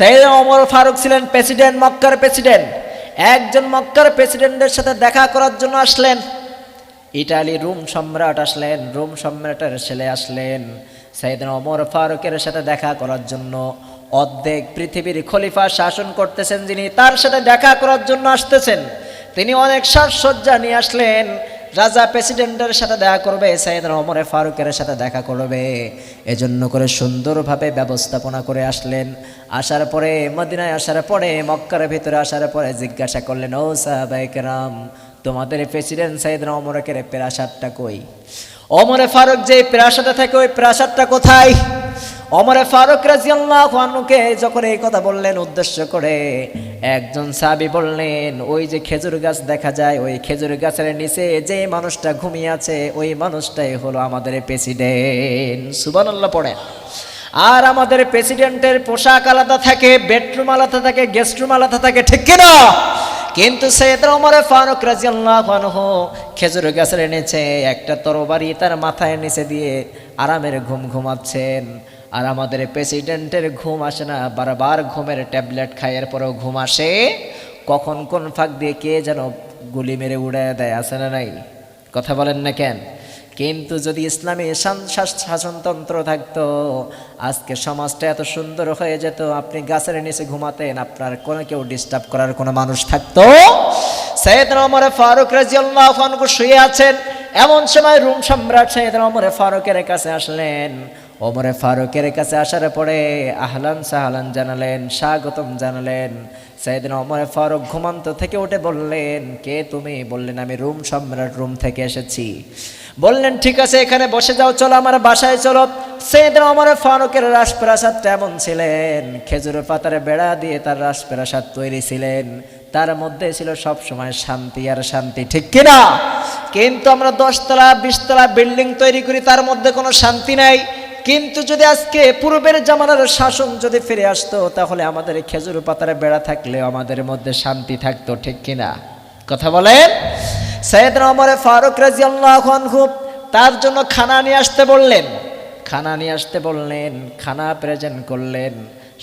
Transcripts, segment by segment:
সৈয়দ ওমর ফারুক ছিলেন প্রেসিডেন্ট, মক্কার প্রেসিডেন্ট। একজন মক্কার প্রেসিডেন্টের সাথে দেখা করার জন্য আসলেন। ইটালি রোম সম্রাট আসলেন, রোম সম্রাটের ছেলে আসলেন সাইদিন ওমর ফারুকের সাথে দেখা করার জন্য। অর্ধেক পৃথিবীর খলিফা শাসন করতেছেন যিনি, তার সাথে দেখা করার জন্য আসতেছেন। তিনি অনেক সাজসজ্জা নিয়ে আসলেন। রাজা প্রেসিডেন্টের সাথে দেখা করবে সাইদিন ওমরে ফারুকের সাথে দেখা করবে। এজন্য করে সুন্দরভাবে ব্যবস্থাপনা করে আসলেন। আসার পরে, মদিনায় আসার পরে, মক্কার ভিতরে আসার পরে জিজ্ঞাসা করলেন, ও সাহাবাইকেরাম তোমাদের প্রেসিডেন্ট সাইদিন ওমরকের প্রাসাদটা কই? ওমরে ফারুক যে প্রাসাদে থাকে, ওই প্রাসাদটা কোথায়? অমরে ফারুক রাজিয়াল্লাহু আনহুকে যখন এই কথা বললেন উদ্দেশ্য করে, একজন সাবি বললেন, ওই যে খেজুর গাছ দেখা যায়, ওই খেজুর গাছের নিচে যে মানুষটা ঘুমিয়ে আছে, ওই মানুষটাই হলো আমাদের প্রেসিডেন্ট। সুবহানাল্লাহ পড়ে আর আমাদের প্রেসিডেন্টের পোশাক আলাদা থাকে, বেডরুম আলাদা থাকে, গেস্ট রুম আলাদা থাকে, ঠিক কিনা? কিন্তু সৈয়দ ওমরে ফারুক রাজিয়াল্লাহু খেজুর গাছের নিচে একটা তরবারি তার মাথায় নিচে দিয়ে আরামের ঘুম ঘুমাচ্ছেন। আর আমাদের প্রেসিডেন্টের ঘুম আসে না, বারবার ঘুমের ট্যাবলেট খাইয়ের পরেও ঘুম আসে। কখন কোন ফাঁক দিয়ে কে যেন গুলি মেরে উড়ে দেয় আসে না নাই? কথা বলেন না কেন? কিন্তু যদি ইসলামী শাসনতন্ত্র থাকতো, আজকে সমাজটা এত সুন্দর হয়ে যেত, আপনি গাছের নিচে ঘুমাতেন, আপনার কোনো কেউ ডিস্টার্ব করার কোনো মানুষ থাকতো? সৈয়দ ফারুক রাজিয়াল্লাহু আনহু শুয়ে আছেন। এমন সময় রুম সম্রাট সৈয়দ ওমর ফারুকের কাছে আসলেন। ওমরে ফারুকের কাছে আসার পরে আহলান সাহলান জানালেন, স্বাগতম জানালেন। সাইদিন ওমরে ফারুক ঘুমান্ত থেকে উঠে বললেন, কে তুমি? বললেন, আমি রুম সম্রাট রুম থেকে এসেছি। বললেন, ঠিক আছে, এখানে বসে যাও, চলো আমার বাসায়, চলো। সেদিন ওমরে ফারুকের রাজপ্রাসাদটা এমন ছিলেন খেজুরের পাতার বেড়া দিয়ে তার রাজপ্রাসাদ তৈরি ছিলেন। তার মধ্যে ছিল সব সময় শান্তি আর শান্তি, ঠিক কিনা? কিন্তু আমরা দশতলা, বিশতলা বিল্ডিং তৈরি করি, তার মধ্যে কোনো শান্তি নাই। কিন্তু যদি আজকে পূর্বের জামানার শাসন যদি ফিরে আসতো, তাহলে আমাদের খেজুর পাতার বেড়া থাকলেও আমাদের মধ্যে শান্তি থাকতো, ঠিক কিনা? কথা বলেন? সৈয়দ ওমরে ফারুক রাজি আল্লাহ খুব তার জন্য খানা নিয়ে আসতে বললেন। খানা নিয়ে আসতে বললেন, খানা প্রেজেন্ট করলেন।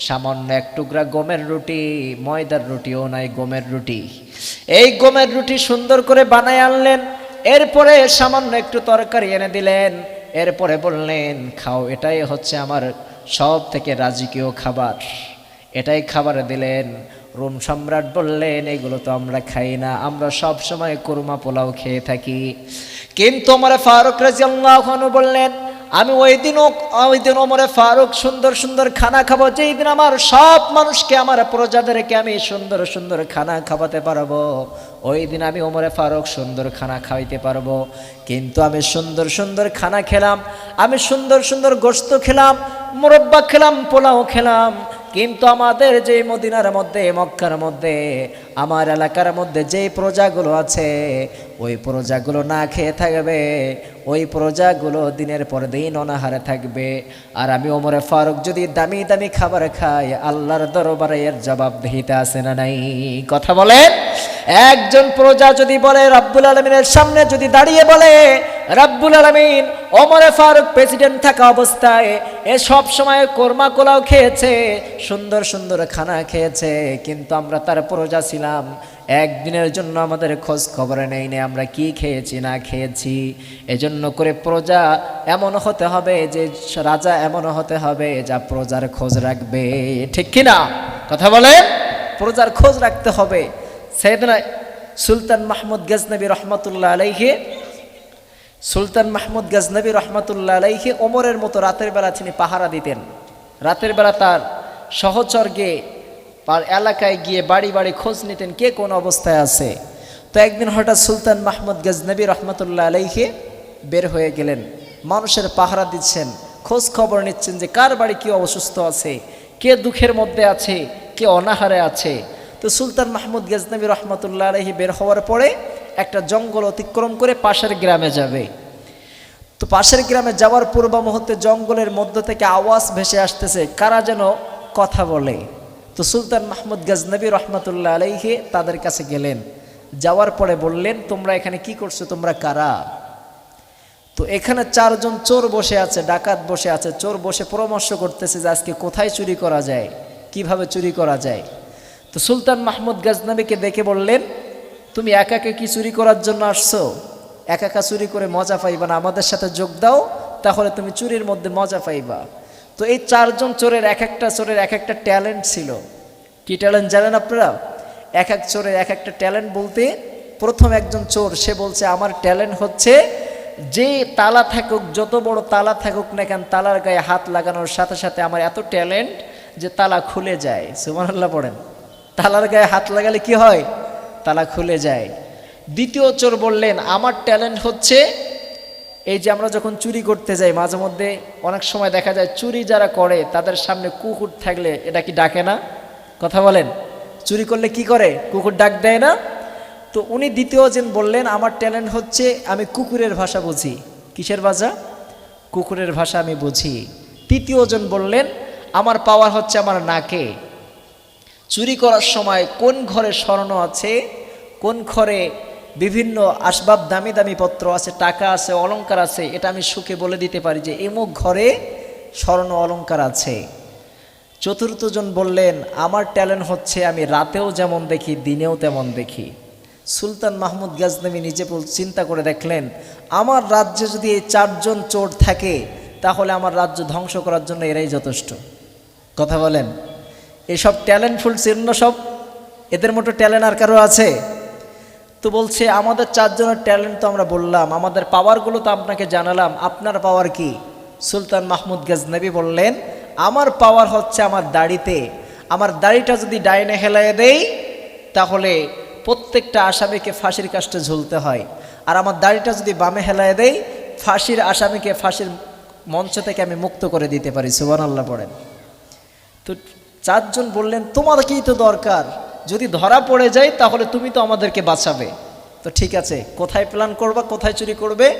সামান্য এক টুকরা গমের রুটি, ময়দার রুটিও নাই, গমের রুটি। এই গমের রুটি সুন্দর করে বানায় আনলেন, এরপরে সামান্য একটু তরকারি এনে দিলেন। এরপরে বললেন, খাও, এটাই হচ্ছে আমার সব থেকে রাজকীয় খাবার। এটাই খাবার দিলেন। রোম সম্রাট বললেন, এগুলো তো আমরা খাই না, আমরা সব সময় কুরমা পোলাও খেয়ে থাকি। কিন্তু আমার ফারুক রাজি বললেন আমি ওই দিনও ওই দিন ওমরে ফারুক সুন্দর সুন্দর খানা খাব, যেই দিন আমার সব মানুষকে, আমার প্রজাদেরকে আমি সুন্দর সুন্দর খানা খাওয়াতে পারব, ওই দিন আমি ওমরে ফারুক সুন্দর খানা খাওয়াইতে পারব। কিন্তু আমি সুন্দর সুন্দর খানা খেলাম, আমি সুন্দর সুন্দর গোস্ত খেলাম, মুরব্বা খেলাম, পোলাও খেলাম কিন্তু আমাদের যে মদিনার মধ্যে, মক্কার মধ্যে, আমার এলাকার মধ্যে যে প্রজাগুলো আছে, ওই প্রজাগুলো না খেয়ে থাকবে। ওই প্রজাগুলো দিনের পর দিন অনাহারে থাকবে। আর আমি ওমরে ফারুক যদি দামি দামি খাবার খাই, আল্লাহর দরবারে এর জবাবদিহিতে আসে না নাই? কথা বলেন? একজন প্রজা যদি বলে, রব্বুল আলমিনের সামনে যদি দাঁড়িয়ে বলে, রব্বুল আলমিন, ওমরে ফারুক প্রেসিডেন্ট থাকা অবস্থায় এ সব সময় কোরমা কোলাও খেয়েছে, সুন্দর সুন্দর খানা খেয়েছে, কিন্তু আমরা তার প্রজা ছিলাম। একদিনের জন্য আমাদের খোঁজ খবর নেই নেই আমরা কি খেয়েছি, না খেয়েছি। এজন্য করে প্রজা এমন হতে হবে যে, রাজা এমন হতে হবে যা প্রজার খোঁজ রাখবে। ঠিক কিনা? কথা বলে প্রজার খোঁজ রাখতে হবে। সেদিন সুলতান মাহমুদ গজনবী রহমতুল্লাহ আলাইহে, সুলতান মাহমুদ গজনবী রহমতুল্লাহ আলাইহে ওমরের মতো রাতের বেলা তিনি পাহারা দিতেন। রাতের বেলা তার সহচর্গে আর এলাকায় গিয়ে বাড়ি বাড়ি খোঁজ নিতেন কে কোন অবস্থায় আছে। তো একদিন হঠাৎ সুলতান মাহমুদ গজনবী রহমতুল্লাহ আলাইহে বের হয়ে গেলেন। মানুষের পাহারা দিচ্ছেন, খোঁজ খবর নিচ্ছেন যে কার বাড়ি কি অসুস্থ আছে, কে দুঃখের মধ্যে আছে, কে অনাহারে আছে। তো সুলতান মাহমুদ গজনবী রহমতুল্লাহ আলহি বের হওয়ার পরে একটা জঙ্গল অতিক্রম করে পাশের গ্রামে যাবে। তো পাশের গ্রামে যাওয়ার পূর্ব মুহূর্তে জঙ্গলের মধ্য থেকে আওয়াজ ভেসে আসতেছে, কারা যেন কথা বলে। তো সুলতান মাহমুদ গজনবী রহমতুল্লাহ আলাইহে তাদের কাছে গেলেন। যাওয়ার পরে বললেন, তোমরা এখানে কি করছ? তোমরা কারা? তো এখানে চারজন চোর বসে আছে, ডাকাত বসে আছে। চোর বসে পরামর্শ করতেছে যে আজকে কোথায় চুরি করা যায়? কীভাবে চুরি করা যায়? তো সুলতান মাহমুদ গাজনাবিকে দেখে বললেন, তুমি একা একা কি চুরি করার জন্য আসছো? একা একা চুরি করে মজা পাইবা না, আমাদের সাথে যোগ দাও, তাহলে তুমি চুরির মধ্যে মজা পাইবা। তো এই চারজন চোরের এক একটা চোরের এক একটা ট্যালেন্ট ছিল। কি ট্যালেন্ট জানেন আপনারা? এক এক চোরের এক একটা ট্যালেন্ট বলতে প্রথম একজন চোর, সে বলছে, আমার ট্যালেন্ট হচ্ছে যে তালা থাকুক, যত বড় তালা থাকুক না কেন, তালার গায়ে হাত লাগানোর সাথে সাথে আমার এত ট্যালেন্ট যে তালা খুলে যায়। সুমানাল্লাহ পড়েন। তালার গায়ে হাত লাগালে কি হয়? তালা খুলে যায়। দ্বিতীয় চোর বললেন, আমার ট্যালেন্ট হচ্ছে এই যে আমরা যখন চুরি করতে যাই, মাঝে মধ্যে অনেক সময় দেখা যায় চুরি যারা করে, তাদের সামনে কুকুর থাকলে এটা কি ডাকে না? কথা বলেন। চুরি করলে কি করে? কুকুর ডাক দেয় না। তো উনি দ্বিতীয় জন বললেন, আমার ট্যালেন্ট হচ্ছে আমি কুকুরের ভাষা বুঝি। কিসের ভাষা? কুকুরের ভাষা আমি বুঝি। তৃতীয় জন বললেন, আমার পাওয়ার হচ্ছে আমার নাকে। চুরি করার সময় কোন ঘরে স্বর্ণ আছে, কোন ঘরে বিভিন্ন আসবাব দামি দামি পত্র আছে, টাকা আছে, অলংকার আছে, এটা আমি সুখে বলে দিতে পারি যে এমুক ঘরে স্বর্ণ, অলংকার আছে। চতুর্থজন বললেন, আমার ট্যালেন্ট হচ্ছে আমি রাতেও যেমন দেখি, দিনেও তেমন দেখি। সুলতান মাহমুদ গাজনবী নিজে চিন্তা করে দেখলেন, আমার রাজ্যে যদি এই চারজন চোর থাকে, তাহলে আমার রাজ্য ধ্বংস করার জন্য এরাই যথেষ্ট। কথা বলেন। এসব ট্যালেন্টফুল চিহ্ন সব এদের মতো ট্যালেন্ট আর কারও আছে? তো বলছে, আমাদের চারজনের ট্যালেন্ট তো আমরা বললাম, আমাদের পাওয়ারগুলো তো আপনাকে জানালাম, আপনার পাওয়ার কি? সুলতান মাহমুদ গজনবী বললেন, আমার পাওয়ার হচ্ছে আমার দাড়িতে। আমার দাড়িটা যদি ডাইনে হেলায় দেই, তাহলে প্রত্যেকটা আসামিকে ফাঁসির কাজটা ঝুলতে হয়। আর আমার দাড়িটা যদি বামে হেলায় দেই, ফাঁসির আসামিকে ফাঁসির মঞ্চ থেকে আমি মুক্ত করে দিতে পারি। সুবান আল্লাহ পড়েন। তো চারজন বললেন তোমাদেরকেই তো দরকার? যদি ধরা পড়ে যায়, তাহলে তুমি তো আমাদেরকে বাঁচাবে। তো ঠিক আছে, কোথায় প্ল্যান করবা, কোথায় চুরি করবে?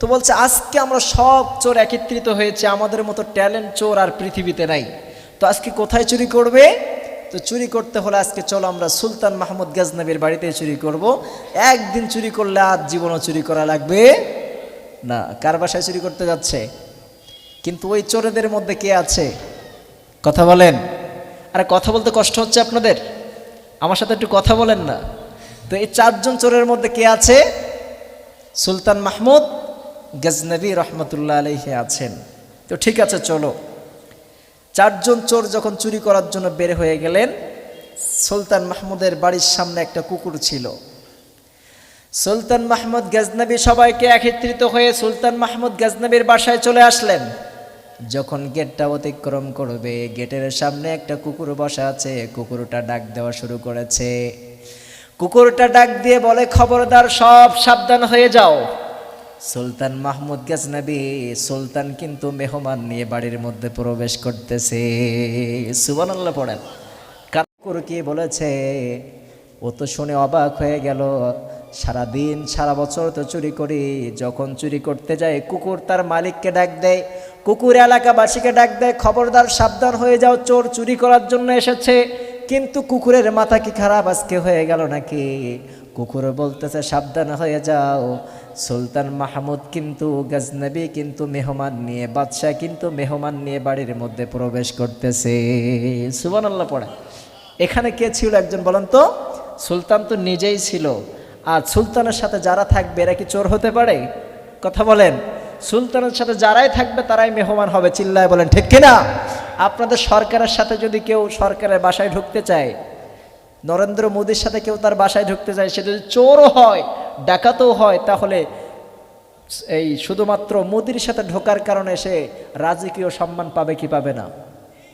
তো বলছে, আজকে আমরা সব চোর একত্রিত হয়েছে, আমাদের মতো ট্যালেন্ট চোর আর পৃথিবীতে নাই। তো আজকে কোথায় চুরি করবে? তো চুরি করতে হলে আজকে চলো আমরা সুলতান মাহমুদ গাজনবীর বাড়িতে চুরি করব। একদিন চুরি করলে আর জীবনও চুরি করা লাগবে না। কার বাসায় চুরি করতে যাচ্ছে? কিন্তু ওই চোরেদের মধ্যে কে আছে? কথা বলেন। আরে কথা বলতে কষ্ট হচ্ছে আপনাদের? আমার সাথে একটু কথা বলেন না। তো এই চারজন চোরের মধ্যে কে আছে? সুলতান মাহমুদ, গজনবী রহমতুল্লাহ আলহে আছেন। তো ঠিক আছে, চলো। চারজন চোর যখন চুরি করার জন্য বের হয়ে গেলেন, সুলতান মাহমুদের বাড়ির সামনে একটা কুকুর ছিল। সুলতান মাহমুদ, গজনবী সবাইকে একত্রিত হয়ে সুলতান মাহমুদ, গজনবীর বাসায় চলে আসলেন। যখন গেটটা অতিক্রম করবে, গেটের সামনে একটা কুকুর বসা আছে, কুকুরটা ডাক দেওয়া শুরু করেছে। কুকুরটা ডাক দিয়ে বলে, খবরদার, সব সাবধান হয়ে যাও। সুলতান মাহমুদ গজনবী, সুলতান কিন্তু মেহমান নিয়ে বাড়ির মধ্যে প্রবেশ করতেছে। সুবহানাল্লাহ পড়েন। কুকুর কি বলেছে? ও তো শুনে অবাক হয়ে গেল। সারাদিন, সারা বছর তো চুরি করি। যখন চুরি করতে যায়, কুকুর তার মালিককে ডাক দেয়, কুকুর এলাকাবাসীকে ডাক দেয়, খবরদার সাবধান হয়ে যাও, চোর চুরি করার জন্য এসেছে। কিন্তু কুকুরের মাথা কি খারাপ আজকে হয়ে গেল নাকি? কুকুর বলতেছে, সাবধান হয়ে যাও। সুলতান মাহমুদ কিন্তু, গজনবী কিন্তু মেহমান নিয়ে, বাদশাহ কিন্তু মেহমান নিয়ে বাড়ির মধ্যে প্রবেশ করতেছে। সুবান আল্লাহ পড়ে। এখানে কে ছিল একজন বলেন তো? সুলতান তো নিজেই ছিল। আর সুলতানের সাথে যারা থাকবে, এরা কি চোর হতে পারে? কথা বলেন। সুলতানের সাথে যারাই থাকবে, তারাই মেহমান হবে, চিল্লায় বলেন, ঠিক কিনা আপনাদের সরকারের সাথে যদি কেউ সরকারের বাসায় ঢুকতে চায়, নরেন্দ্র মোদীর সাথে কেউ তার বাসায় ঢুকতে চায়, সে যদি চোরও হয়, ডাকাতও হয়, তাহলে এই শুধুমাত্র মোদির সাথে ঢোকার কারণে সে রাজকীয় সম্মান পাবে কি পাবে না?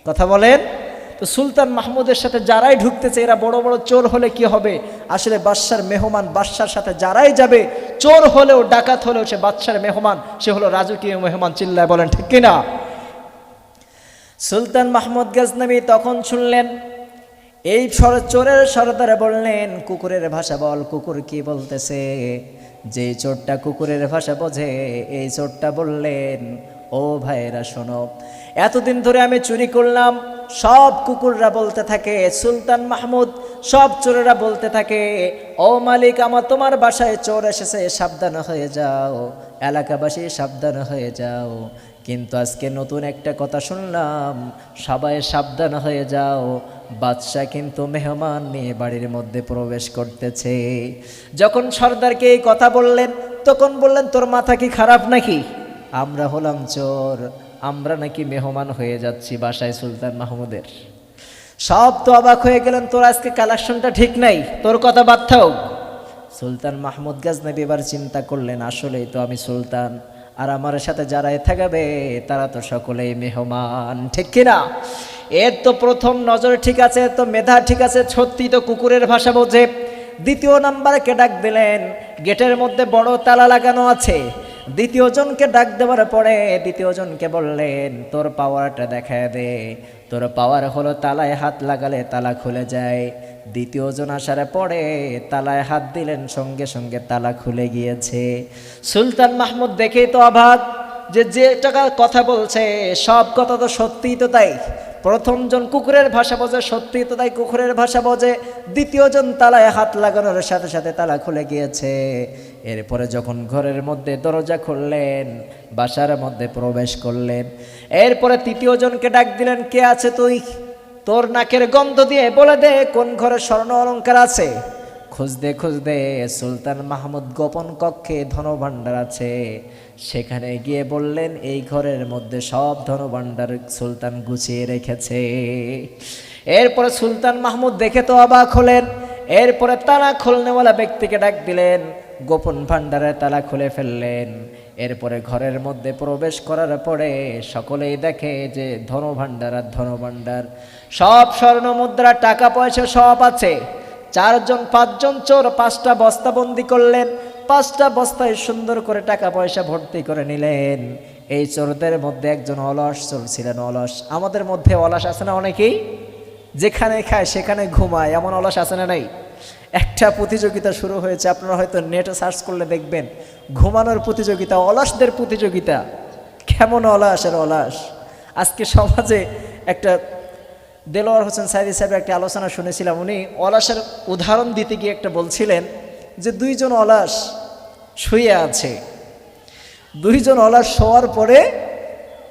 কথা বলেন। তো সুলতান মাহমুদের সাথে যারাই ঢুকতেছে, এরা বড় বড় চোর হলে কি হবে? আসলে বাদশার মেহমান বাদশার সাথে যারাই যাবে, চোর হলেও, ডাকাত হলেও সে বাদশার মেহমান, সে হলো রাজকীয় মেহমান চিল্লায় বলেন, ঠিক কিনা? সুলতান মাহমুদ গজনবী তখন শুনলেন, এই চোরের সরদারে বললেন, কুকুরের ভাষা বল, কুকুর কি বলতেছে? যে চোরটা কুকুরের ভাষা বোঝে, এই চোরটা বললেন, ও ভাইরা শোনো, এতদিন ধরে আমি চুরি করলাম সব কুকুররা বলতে থাকে, সুলতান মাহমুদ, সব চোরেরা বলতে থাকে, ও মালিক আমার তোমার বাসায় চোর এসেছে, সাবধান হয়ে যাও, এলাকাবাসী সাবধান হয়ে যাও। কিন্তু আজকে নতুন একটা কথা শুনলাম, সবাই সাবধান হয়ে যাও। বাদশাহ কিন্তু মেহমান নিয়ে বাড়ির মধ্যে প্রবেশ করতেছে। যখন সর্দারকে এই কথা বললেন, তখন বললেন, তোর মাথা কি খারাপ নাকি? আমরা হলাম চোর। আমরা নাকি মেহমান হয়ে যাচ্ছি বাসায় সুলতান মাহমুদের। সব তো অবাক হয়ে গেলেন, তোর আজকে কালেকশনটা ঠিক নাই, তোর কথা বাদ থাক। সুলতান মাহমুদ গাজনবী এবার চিন্তা করলেন, আসলেই তো আমি সুলতান, আর আমার সাথে যারা এ থাকবে, তারা তো সকলেই মেহমান, ঠিক কিনা? এর তো প্রথম নজরে ঠিক আছে তো মেধা ঠিক আছে সত্যি তো কুকুরের ভাষা বোঝে। দ্বিতীয় নাম্বারকে ডাক দিলেন, গেটের মধ্যে বড় তালা লাগানো আছে। দ্বিতীয় জনকে ডাক দেওয়ার পরে দ্বিতীয় জনকে বললেন, তোর পাওয়ারটা দেখায় দে। তোর পাওয়ার হলো তালায় হাত লাগালে তালা খুলে যায়। দ্বিতীয় জন আসার পরে তালায় হাত দিলেন, সঙ্গে সঙ্গে তালা খুলে গিয়েছে। সুলতান মাহমুদ দেখেই তো অবাক যে যে টাকা কথা বলছে, সব কথা তো সত্যিই তো তাই। প্রথম জন কুকুরের ভাষা বোঝে, সত্যি তো তাই কুকুরের ভাষা বোঝে। দ্বিতীয় জন তালায় হাত লাগানোর সাথে সাথে তালা খুলে গিয়েছে। এরপরে যখন ঘরের মধ্যে দরজা খুললেন, বাসার মধ্যে প্রবেশ করলেন, এরপরে তৃতীয় জনকে ডাক দিলেন, কে আছে তুই? তোর নাকের গন্ধ দিয়ে বলে দে কোন ঘরে স্বর্ণ অলঙ্কার আছে। খুঁজতে খুঁজতে সুলতান মাহমুদ গোপন কক্ষে ধনভাণ্ডার আছে। সেখানে গিয়ে বললেন, এই ঘরের মধ্যে সব ধনভাণ্ডার সুলতান গুছিয়ে রেখেছে। এরপরে সুলতান মাহমুদ দেখে তো অবাক হলেন। এরপরে তালা খুলনেওয়ালা ব্যক্তিকে ডাক দিলেন, গোপন ভাণ্ডারে তালা খুলে ফেললেন। এরপরে ঘরের মধ্যে প্রবেশ করার পরে সকলেই দেখে যে ধনভাণ্ডার আর ধনভাণ্ডার, সব স্বর্ণ মুদ্রা, টাকা পয়সা সব আছে। চারজন, পাঁচজন চোর পাঁচটা বস্তাবন্দি করলেন। পাঁচটা বস্তায় সুন্দর করে টাকা পয়সা ভর্তি করে নিলেন। এই চোরদের মধ্যে একজন অলস চোর ছিলেন অলস। আমাদের মধ্যে অলস আছে না অনেকেই? যেখানে খায় সেখানে ঘুমায়, এমন অলস আছে না নাই? একটা প্রতিযোগিতা শুরু হয়েছে, আপনারা হয়তো নেটে সার্চ করলে দেখবেন। ঘুমানোর প্রতিযোগিতা, অলসদের প্রতিযোগিতা। কেমন অলস আর অলস? আজকে সমাজে একটা দেলোয়ার হোসেন সাইদি সাহেবের একটা আলোচনা শুনেছিলাম, উনি অলসের উদাহরণ দিতে গিয়ে একটা বলছিলেন যে দুইজন অলস শুয়ে আছে। দুইজন অলস শোয়ার পরে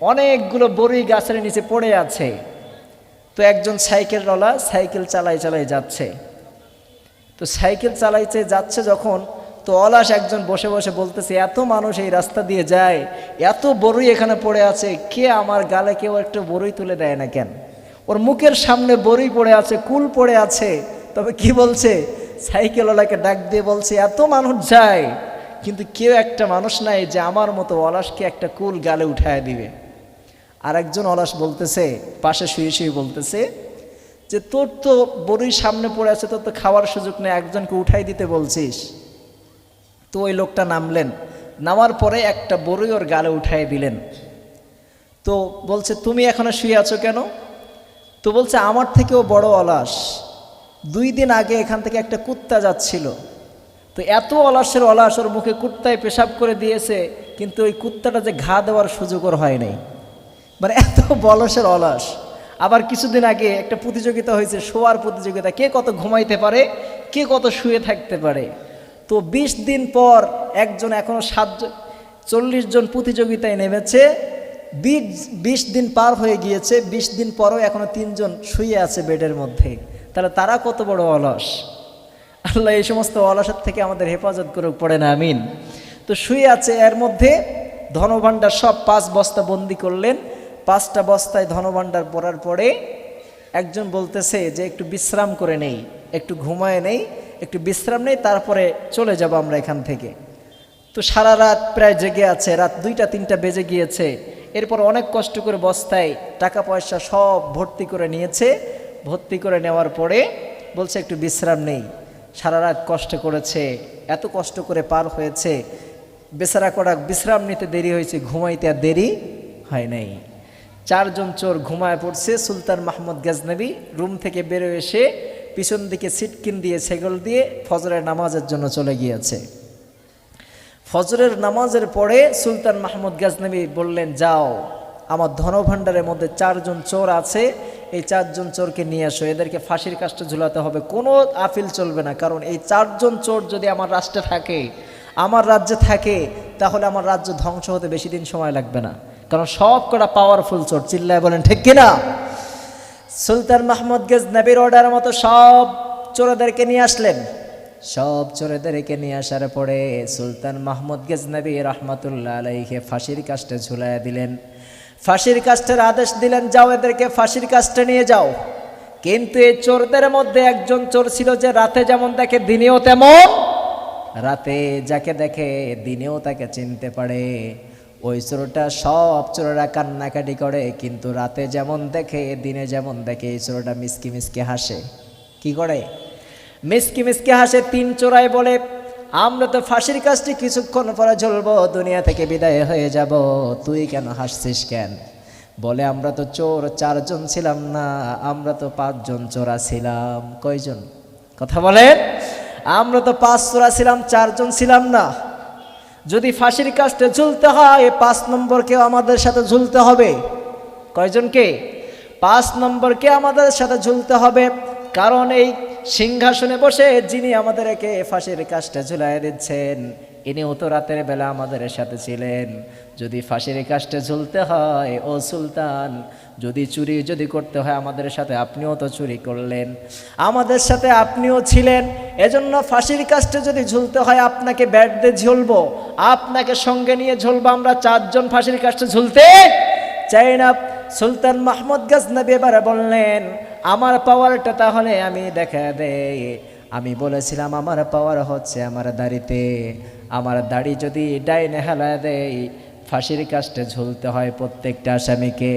অনেকগুলো বড়ই গাছের নিচে পড়ে আছে। তো একজন সাইকেলওয়ালা সাইকেল চালাই চালাই যাচ্ছে। তো সাইকেল চালাইতে যাচ্ছে যখন, তো অলাস একজন বসে বসে বলতেছে, এত মানুষ এই রাস্তা দিয়ে যায়, এত বড়ই এখানে পড়ে আছে, কে আমার গালে কেউ একটু বড়ই তুলে দেয় না কেন? ওর মুখের সামনে বড়ই পড়ে আছে, কুল পড়ে আছে। তবে কি বলছে? সাইকেলওয়ালাকে ডাক দিয়ে বলছে, এত মানুষ যায়, কিন্তু কেউ একটা মানুষ নাই যে আমার মতো অলাসকে একটা কুল গালে উঠায় দিবে। আর একজন অলস বলতেছে, পাশে শুয়ে শুয়ে বলতেছে, যে তোর তো বড়ই সামনে পড়ে আছে, তোর তো খাওয়ার সুযোগ নেই, একজনকে উঠাই দিতে বলছিস। তো ওই লোকটা নামলেন, নামার পরে একটা বড়ই ওর গালে উঠাই দিলেন। তো বলছে, তুমি এখনও শুয়ে আছো কেন? তো বলছে, আমার থেকেও বড় অলস দুই দিন আগে এখান থেকে একটা কুত্তা যাচ্ছিল। তো এত অলসের অলাস ওর মুখে কুত্তায় পেশাব করে দিয়েছে, কিন্তু ওই কুত্তাটা যে ঘা দেওয়ার সুযোগ ওর হয় নাই। মানে এত বলসের অলস। আবার কিছুদিন আগে একটা প্রতিযোগিতা হয়েছে, শোয়ার প্রতিযোগিতা। কে কত ঘুমাইতে পারে, কে কত শুয়ে থাকতে পারে। তো বিশ দিন পর একজন এখনও সাতজন চল্লিশ জন প্রতিযোগিতায় নেমেছে। বিশ দিন পার হয়ে গিয়েছে, বিশ দিন পরও এখনও তিনজন শুয়ে আছে বেডের মধ্যে। তাহলে তারা কত বড় অলস? আল্লাহ এই সমস্ত অলসের থেকে আমাদের হেফাজত করে পড়ে না আমিন। তো শুয়ে আছে এর মধ্যে ধনভাণ্ডার সব পাঁচ বস্তা বন্দি করলেন। পাঁচটা বস্তায় ধনভাণ্ডার পড়ার পরে একজন বলতেছে যে, একটু বিশ্রাম করে নেই, একটু ঘুমায় নেই, একটু বিশ্রাম নেই, তারপরে চলে যাব আমরা এখান থেকে। তো সারা রাত প্রায় জেগে আছে, রাত দুইটা, তিনটা বেজে গিয়েছে। এরপর অনেক কষ্ট করে বস্তায় টাকা পয়সা সব ভর্তি করে নিয়েছে। ভর্তি করে নেওয়ার পরে বলছে, একটু বিশ্রাম নেই। সারা রাত কষ্ট করেছে, এত কষ্ট করে পার হয়েছে। বেচারা করা বিশ্রাম নিতে দেরি হয়েছে, ঘুমাইতে আর দেরি হয় নাই। চারজন চোর ঘুমায় পড়ছে, সুলতান মাহমুদ গাজনবী রুম থেকে বেরো এসে পিছন দিকে সিটকিন দিয়ে সেগল দিয়ে ফজরের নামাজের জন্য চলে গিয়েছে। ফজরের নামাজের পরে সুলতান মাহমুদ গাজনবী বললেন, যাও, আমার ধনভাণ্ডারের মধ্যে চারজন চোর আছে এই চারজন চোরকে নিয়ে আসো এদেরকে ফাঁসির কাজটা ঝুলাতে হবে। কোনো আপিল চলবে না, কারণ এই চারজন চোর যদি আমার রাষ্ট্রে থাকে, আমার রাজ্যে থাকে, তাহলে আমার রাজ্য ধ্বংস হতে বেশি দিন সময় লাগবে না। কারণ সব কটা পাওয়ারফুল চোর, চিল্লায় বলেন, ঠিক কিনা সুলতান মাহমুদ গজনবীর অর্ডার মতো সব চোরদেরকে নিয়ে আসলেন। সব চোরেদেরকে নিয়ে আসার পরে সুলতান মাহমুদ গজনবী রহমতুল্লাহ আলাইকে ফাঁসির কাস্টে ঝুলাইয়া দিলেন। ফাঁসির কাস্টের আদেশ দিলেন, যাও এদেরকে ফাঁসির কাস্টে নিয়ে যাও। কিন্তু এই চোরদের মধ্যে একজন চোর ছিল যে রাতে যেমন দেখে, দিনেও তেমন রাতে যাকে দেখে, দিনেও তাকে চিনতে পারে। ওই চোরটা সব চোরেরা কান্নাকাটি করে, কিন্তু রাতে যেমন দেখে, দিনে যেমন দেখে এই চোরটা মিসকি মিসকে হাসে। কি করে? মিসকি মিসকে হাসে, তিন চোরাই বলে আমরা তো ফাঁসির কাজটি কিছুক্ষণ পরে জ্বলবো দুনিয়া থেকে বিদায় হয়ে যাব। তুই কেন হাসছিস কেন? বলে, আমরা তো চোর, চারজন ছিলাম না, আমরা তো পাঁচজন চোরা ছিলাম। কয়জন? কথা বলেন? আমরা তো পাঁচ চোরা ছিলাম, চারজন ছিলাম না। যদি ফাঁসির কাজটা ঝুলতে হয়, পাঁচ নম্বরকেও আমাদের সাথে ঝুলতে হবে। কয়জনকে পাঁচ নম্বরকে আমাদের সাথে ঝুলতে হবে। কারণ এই সিংহাসনে বসে যিনি আমাদেরকে ফাঁসির কাজটা ঝুলাই দিচ্ছেন, ইনিও তো রাতের বেলা আমাদের সাথে ছিলেন। যদি ফাঁসির কাজটা ঝুলতে হয়, ও সুলতান, যদি চুরি যদি করতে হয় আমাদের সাথে, আপনিও তো চুরি করলেন। আমাদের সাথে আপনিও ছিলেন, এজন্য ফাঁসির কাজটা যদি ঝুলতে হয়, আপনাকে ব্যাট দিয়ে ঝুলবো। আপনাকে সঙ্গে নিয়ে ঝুলবো আমরা চারজন ফাঁসির কাজটা ঝুলতে। চাই না সুলতান মাহমুদ গাজনবী এবারে বললেন আমার পাওয়ারটা তাহলে আমি দেখা দেই। আমি বলেছিলাম, আমার পাওয়ার হচ্ছে আমার দাড়িতে। আমার দাড়ি যদি ডাইনে হেলা দেয় ফাঁসির কাজটা ঝুলতে হয় প্রত্যেকটা আসামিকে।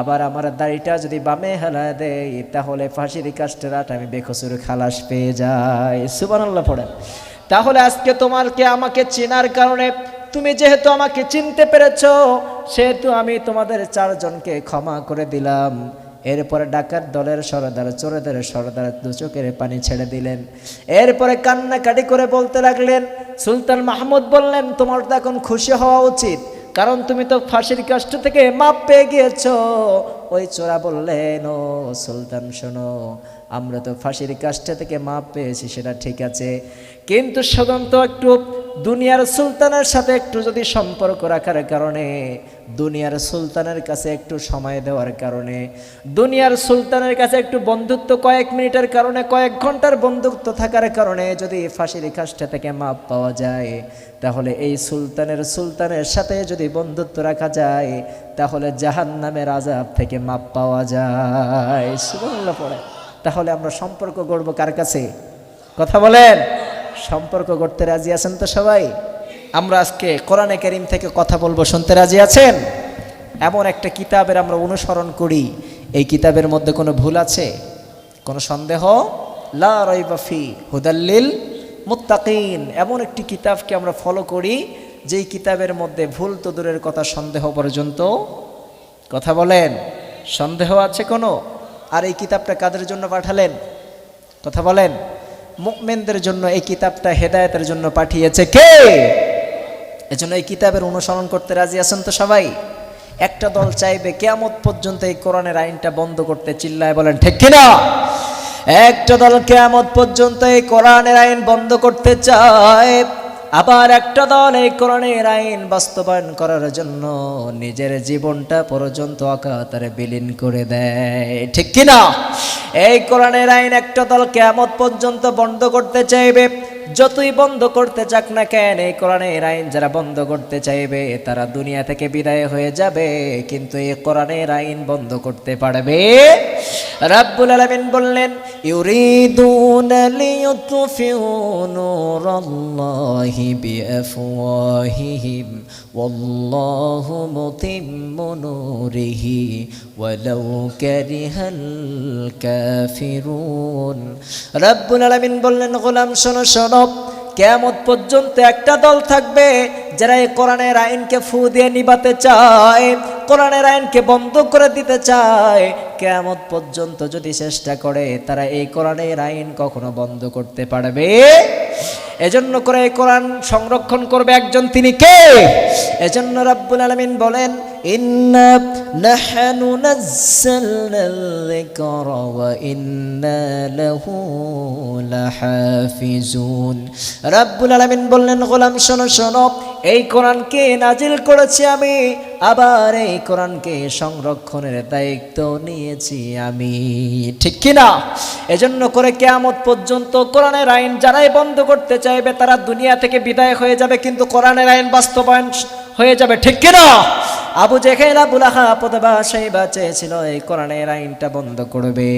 আবার আমার দাড়িটা যদি বামে হেলা দেয় তাহলে ফাঁসির কাজটা রাত আমি বেকসুর খালাস পেয়ে যাই। সুবানাল্লাহ পড়ে তাহলে আজকে তোমারকে আমাকে চেনার কারণে তুমি যেহেতু আমাকে চিনতে পেরেছ, সেহেতু আমি তোমাদের চারজনকে ক্ষমা করে দিলাম। এরপরে ডাকাত দলের সরদার, চোরেদের সরদার দু চোখের পানি ছেড়ে দিলেন। এরপরে কান্নাকাটি করে বলতে লাগলেন, সুলতান মাহমুদ বললেন, তোমার তো এখন খুশি হওয়া উচিত, কারণ তুমি তো ফাঁসির কাষ্ট থেকে মাপ পেয়ে গিয়েছো। ওই চোরা বললেন, ও সুলতান, শোনো, আমরা তো ফাঁসির কাজটা থেকে মাপ পেয়েছি, সেটা ঠিক আছে। কিন্তু সাধারণত একটু দুনিয়ার সুলতানের সাথে একটু যদি সম্পর্ক রাখার কারণে, দুনিয়ার সুলতানের কাছে একটু সময় দেওয়ার কারণে, দুনিয়ার সুলতানের কাছে একটু বন্ধুত্ব কয়েক মিনিটের কারণে, কয়েক ঘণ্টার বন্ধুত্ব থাকার কারণে যদি ফাঁসির কাজটা থেকে মাপ পাওয়া যায়, তাহলে এই সুলতানের সুলতানের সাথে যদি বন্ধুত্ব রাখা যায়, তাহলে জাহান নামের আজাব থেকে মাপ পাওয়া যায়। পড়ে। তাহলে আমরা সম্পর্ক গড়ব কার কাছে? কথা বলেন। সম্পর্ক গড়তে রাজি আছেন তো সবাই? আমরা আজকে কোরআনে করিম থেকে কথা বলব, শুনতে রাজি আছেন? এমন একটা কিতাবের আমরা অনুসরণ করি, এই কিতাবের মধ্যে কোনো ভুল আছে? কোনো সন্দেহ? লা হুদাল্লিল মুত্তাকিন। এমন একটি কিতাবকে আমরা ফলো করি, যেই কিতাবের মধ্যে ভুল তো দূরের কথা, সন্দেহ পর্যন্ত কথা বলেন। সন্দেহ আছে কোনো? আর এই কিতাবটা কাদের জন্য পাঠালেন? কথা বলেন। মুকমেনদের জন্য এই কিতাবটা হেদায়তের জন্য পাঠিয়েছে কে? এজন্য এই কিতাবের অনুসরণ করতে রাজি আছেন তো সবাই? একটা দল চাইবে কেয়ামত পর্যন্ত এই কোরআনের আইনটা বন্ধ করতে চিল্লায় বলেন, ঠিক কিনা? একটা দল কেয়ামত পর্যন্ত এই কোরআনের আইন বন্ধ করতে চায়। আবার একটা দল এই কোরআনের আইন বাস্তবায়ন করার জন্য নিজের জীবনটা পর্যন্ত আকাতারে বিলীন করে দেয়। ঠিক কিনা? এই কোরআনের আইন একটা দল কেয়ামত পর্যন্ত বন্ধ করতে চাইবে। যতই বন্ধ করতে চাক না কেন, এই কোরআনের আইন যারা বন্ধ করতে চাইবে, তারা দুনিয়া থেকে বিদায় হয়ে যাবে, কিন্তু এই কোরআনের আইন বন্ধ করতে পারবে। রাব্বুল আলামিন বললেন, ইউরিদুন লিয়ুতফিউ নূরাল্লাহি বিআফওয়াহিহিম। ওয়াল্লাহু মুতিম্মু নূরিহি ওয়ালাউ কারিহাল কাফিরুন রাব্বুল আলামিন বললেন গোলাম শোনো শোনো কেয়ামত পর্যন্ত একটা দল থাকবে যারা এই কোরআনের আইনকে ফু দিয়ে নিবাতে চায়। কোরআনের আইনকে বন্ধ করে দিতে চায় কেমন পর্যন্ত যদি চেষ্টা করে, তারা এই কোরআনের আইন কখনো বন্ধ করতে পারবে? এজন্য করে এই কোরআন সংরক্ষণ করবে একজন, তিনি কে? এজন্য রাব্বুল আলমিন বলেন, ইন্না নাহানু নাজ্জালনাল যিকর ওয়া ইন্না লাহু লাহাফিজুন। রাব্বুল আলামিন বললেন, গোলাম, শোনো শোনো, এই কোরআনকে নাজিল করেছি আমি, আবার এই কোরআনকে সংরক্ষণের দায়িত্ব নিয়েছি আমি। ঠিক কিনা? এজন্য করে কেয়ামত পর্যন্ত কোরআনের আইন যারাই বন্ধ করতে চাইবে, তারা দুনিয়া থেকে বিদায় হয়ে যাবে, কিন্তু কোরআনের আইন বাস্তবায়ন হয়ে যাবে। ঠিক কি না আবু জেহেল আবুল আহাপদবা সেইবা চেয়েছিল এই কোরআনের আইনটা বন্ধ করবে।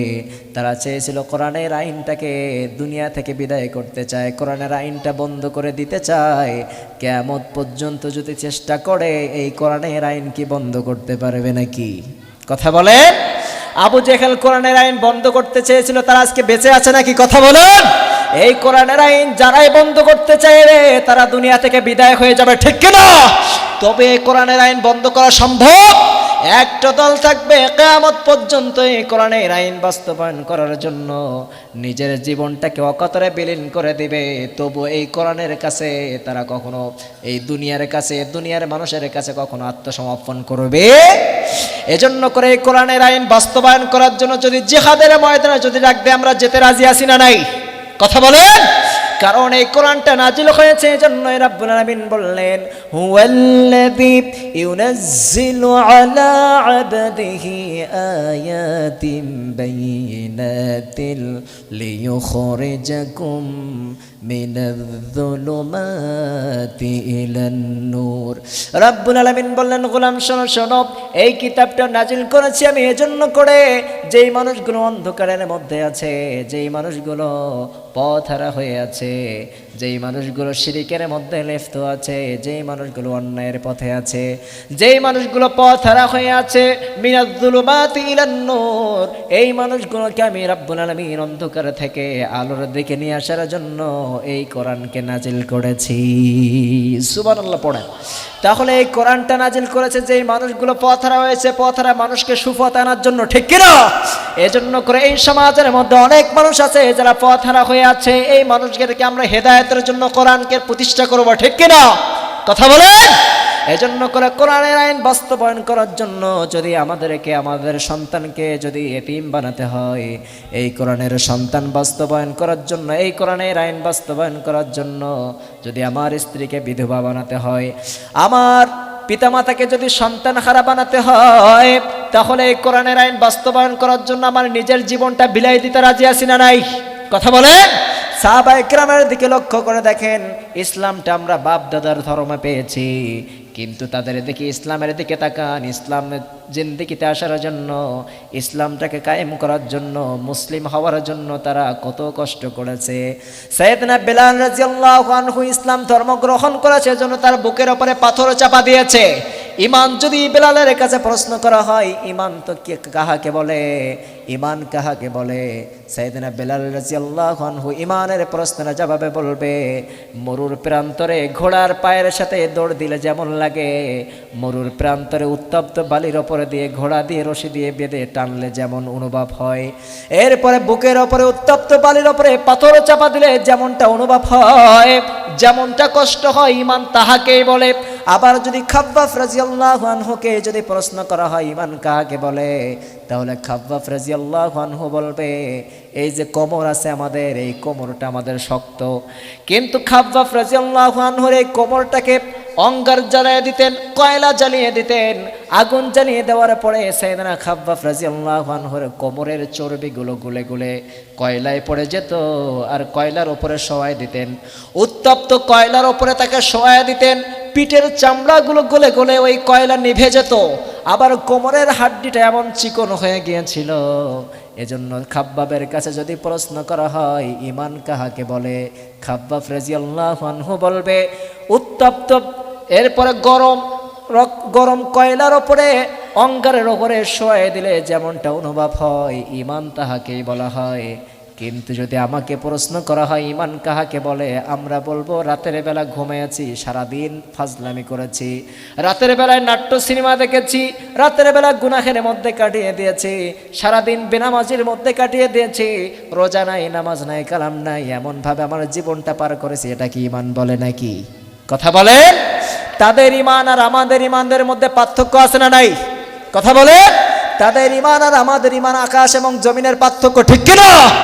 তারা চেয়েছিল কোরআনের আইনটাকে দুনিয়া থেকে বিদায় করতে চায়, কোরআনের আইনটা বন্ধ করে দিতে চায়। কেমত পর্যন্ত যদি চেষ্টা করে, এই কোরআনের আইন কি বন্ধ করতে পারবে নাকি? কথা বলে? আবু জেহেল কোরআনের আইন বন্ধ করতে চেয়েছিল, তারা আজকে বেঁচে আছে নাকি? কথা বলেন। এই কোরআনের আইন যারাই বন্ধ করতে চাইবে, তারা দুনিয়া থেকে বিদায় হয়ে যাবে, ঠিক কিনা? তবে কোরআনের আইন বন্ধ করা সম্ভব? একটা দল থাকবে কেয়ামত পর্যন্ত এই কোরআনের আইন বাস্তবায়ন করার জন্য। নিজের জীবনটাকে অকতরে বিলীন করে দিবে। তবু এই কোরআনের কাছে তারা কখনো, এই দুনিয়ার কাছে, দুনিয়ার মানুষের কাছে কখনো আত্মসমর্পণ করবে? এজন্য করে এই কোরআনের আইন বাস্তবায়ন করার জন্য যদি জিহাদের ময়দানে যদি রাখবে আমরা যেতে রাজি আছি না নাই? কথা বলেন? কারণ এই কোরআনটা নাজিল হয়েছে এজন্যই রাব্বুল আলামিন বললেন, হুয়াল্লাযী ইউনাজ্জিলু আলা আবদিহি আয়াতিন বাইয়িনাতিল লিয়ুখরিজাকুম মিনায-যুলুমাতি ইলান নূর রাব্বুল আলামিন বললেন, গোলাম শোনো শোনো, এই কিতাবটা নাজিল করেছি আমি এজন্য করে যেই মানুষগুলো অন্ধকারের মধ্যে আছে, যেই মানুষগুলো পথ হারা হয়ে আছে যেই মানুষগুলো শিরিকের মধ্যে লিপ্ত আছে, যেই মানুষগুলো অন্যায়ের পথে আছে, যেই মানুষগুলো পথ হারা হয়ে আছে নূর, এই মানুষগুলোকে আমি রাব্বুল আলামিন অন্ধকার থেকে আলোর দিকে নিয়ে আসার জন্য এই কোরআনকে নাজিল করেছি। সুবহানাল্লাহ পড়েন। তাহলে এই কোরআনটা নাজিল করেছে যেই মানুষগুলো পথহারা হয়েছে পথহারা মানুষকে সুপথ আনার জন্য, ঠিক কিনা? এজন্য করে এই সমাজের মধ্যে অনেক মানুষ আছে যারা পথহারা হয়ে আছে, এই মানুষদেরকে আমরা হেদায়েতের জন্য কোরআনকে প্রতিষ্ঠা করব, ঠিক কিনা? কথা বলেন? এজন্য করে কোরআনের আইন বাস্তবায়ন করার জন্য যদি আমাদেরকে, আমাদের সন্তানকে যদি এতিম বানাতে হয়, এই কোরআনের সন্তান বাস্তবায়ন করার জন্য, এই কোরআনের আইন বাস্তবায়ন করার জন্য যদি আমার স্ত্রীকে বিধবা বানাতে হয়, আমার পিতামাতাকে যদি সন্তান হারা বানাতে হয়, তাহলে এই কোরআনের আইন বাস্তবায়ন করার জন্য আমার নিজের জীবনটা বিলাই দিতে রাজি আছি না নাই? কথা বলেন? সাহাবা ইকরামের দিকে লক্ষ্য করে দেখেন, ইসলামটা আমরা বাপ দাদার ধর্মে পেয়েছি। কিন্তু তাদের দিকে ইসলামের দিকে তাকান ইসলাম জিন্দিগিতে আসার জন্য, ইসলামটাকে কায়েম করার জন্য, মুসলিম হওয়ার জন্য তারা কত কষ্ট করেছে। সৈয়দনা বেলাল রাজিয়াল্লাহু ইসলাম ধর্ম গ্রহণ করেছে জন্য তার বুকের ওপরে পাথর চাপা দিয়েছে। ইমান যদি বেলালের কাছে প্রশ্ন করা হয়, ইমান তো কে, কাহাকে বলে? ইমান কাহাকে বলে? সাইদিনা বেলাল রাজিয়াল্লাহু ইমানের প্রশ্নের জবাবে বলবে, মরুর প্রান্তরে ঘোড়ার পায়ের সাথে দৌড় দিলে যেমন লাগে, মরুর প্রান্তরে উত্তপ্ত বালির ওপরে দিয়ে ঘোড়া দিয়ে রশি দিয়ে বেঁধে টানলে যেমন অনুভব হয়। এরপরে বুকের ওপরে উত্তপ্ত বালির ওপরে পাথর চাপা দিলে যেমনটা অনুভব হয়, যেমনটা কষ্ট হয় ইমান তাহাকেই বলে। আবার যদি খাব্বাফ রাজিয়াল্লাহু আনহুকে যদি প্রশ্ন করা হয় ইমান কাহাকে বলে? তাহলে খাব্বাফ রাজিয়াল্লাহু আনহু বলবে এই যে কোমর আছে আমাদের, এই কোমরটা আমাদের শক্ত। কিন্তু খাব্বাফ রাজিয়াল্লাহু আনহুর এই কোমরটাকে অঙ্গার জ্বালিয়ে দিতেন, কয়লা জ্বালিয়ে দিতেন, আগুন জ্বালিয়ে দেওয়ার পরে সাইদানা খাব্বাফ রাজিয়াল্লাহু আনহুর কোমরের চর্বিগুলো গুলে গুলে কয়লায় পড়ে যেত আর কয়লার ওপরে শোয়াই দিতেন। উত্তপ্ত কয়লার ওপরে তাকে শোয়াই দিতেন, পিঠের চামড়াগুলো গলে গলে ওই কয়লা নিভে যেত। আবার কোমরের হাড্ডিটা এমন চিকন হয়ে গিয়েছিল এজন্য খাব্বাবের কাছে যদি প্রশ্ন করা হয় ইমান কাহাকে বলে? খাব্বাব রাজিয়াল্লাহু বলবে, উত্তপ্ত, এরপরে গরম গরম কয়লার ওপরে অঙ্গারের ওপরে শোয়ে দিলে যেমনটা অনুভব হয় ইমান তাহাকেই বলা হয়। কিন্তু যদি আমাকে প্রশ্ন করা হয়, ইমান কাহাকে বলে? আমরা বলব, রাতের বেলা ঘুমিয়েছি সারাদিন ফাজলামি করেছি। রাতের বেলায় নাট্য সিনেমা দেখেছি, রাতের বেলা গুনাহের মধ্যে কাটিয়ে দিয়েছি, সারাদিন বেনামাজির মধ্যে কাটিয়ে দিয়েছি। রোজা নাই, নামাজ নাই, কালাম নাই, এমনভাবে আমার জীবনটা পার করেছি, এটা কি ইমান বলে নাকি? কথা বলেন তাদের ইমান আর আমাদের ইমানদের মধ্যে পার্থক্য আছে না নাই? কথা বলে? তাদের ইমান আর আমাদের ইমান আকাশ এবং জমিনের পার্থক্য ঠিক কিনা?